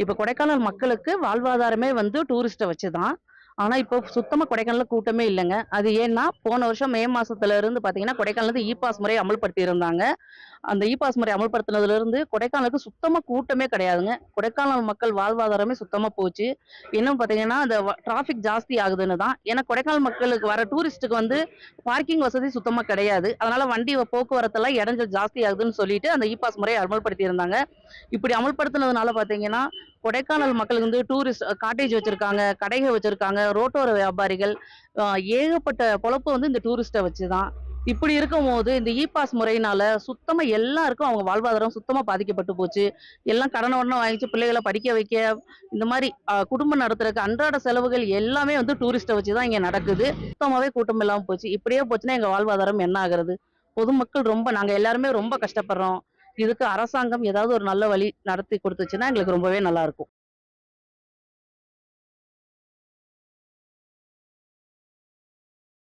இப்போ கொடைக்கானல் மக்களுக்கு வாழ்வாதாரமே வந்து டூரிஸ்ட்டை வச்சு தான் ஆனால் இப்போ சுத்தமாக கொடைக்கானல்ல கூட்டமே இல்லைங்க. அது ஏன்னா போன வருஷம் மே மாசத்துல இருந்து பார்த்தீங்கன்னா கொடைக்கானல் இ பாஸ் முறை அமல்படுத்தி இருந்தாங்க அந்த இ பாஸ் முறை அமல்படுத்தினதுல இருந்து கொடைக்கானலுக்கு சுத்தமாக கூட்டமே கிடையாதுங்க. கொடைக்கானல் மக்கள் வாழ்வாதாரமே சுத்தமாக போச்சு. இன்னும் பார்த்தீங்கன்னா அந்த டிராஃபிக் ஜாஸ்தி ஆகுதுன்னு தான். ஏன்னா கொடைக்கானல் மக்களுக்கு வர டூரிஸ்ட்டுக்கு வந்து பார்க்கிங் வசதி சுத்தமாக கிடையாது. அதனால வண்டி போக்குவரத்தெல்லாம் இடைஞ்சல் ஜாஸ்தி ஆகுதுன்னு சொல்லிட்டு அந்த இ பாஸ் முறையை அமல்படுத்தி இருந்தாங்க இப்படி அமல்படுத்தினதுனால பார்த்தீங்கன்னா கொடைக்கானல் மக்களுக்கு வந்து டூரிஸ்ட் காட்டேஜ் வச்சிருக்காங்க கடைகள் வச்சிருக்காங்க ரோட்டோர வியாபாரிகள் ஏகப்பட்ட பொழப்பு வந்து இந்த டூரிஸ்ட்டை வச்சு தான் இப்படி இருக்கும் போது இந்த இ பாஸ் முறையினால சுத்தமா எல்லாருக்கும் அவங்க வாழ்வாதாரம் சுத்தமா பாதிக்கப்பட்டு போச்சு. எல்லாம் கடனை உடனே வாங்கிச்சு பிள்ளைகளை படிக்க வைக்க இந்த மாதிரி குடும்பம் நடத்துறதுக்கு அன்றாட செலவுகள் எல்லாமே வந்து டூரிஸ்ட்டை வச்சு தான் இங்க நடக்குது. சுத்தமாவே கூட்டம் இல்லாம போச்சு. இப்படியே போச்சுன்னா எங்க வாழ்வாதாரம் என்ன ஆகுறது? பொதுமக்கள் ரொம்ப நாங்க எல்லாருமே ரொம்ப கஷ்டப்படுறோம். இதுக்கு அரசாங்கம் ஏதாவது ஒரு நல்ல வழி நடத்தி கொடுத்துச்சுன்னா எங்களுக்கு ரொம்பவே நல்லா இருக்கும்.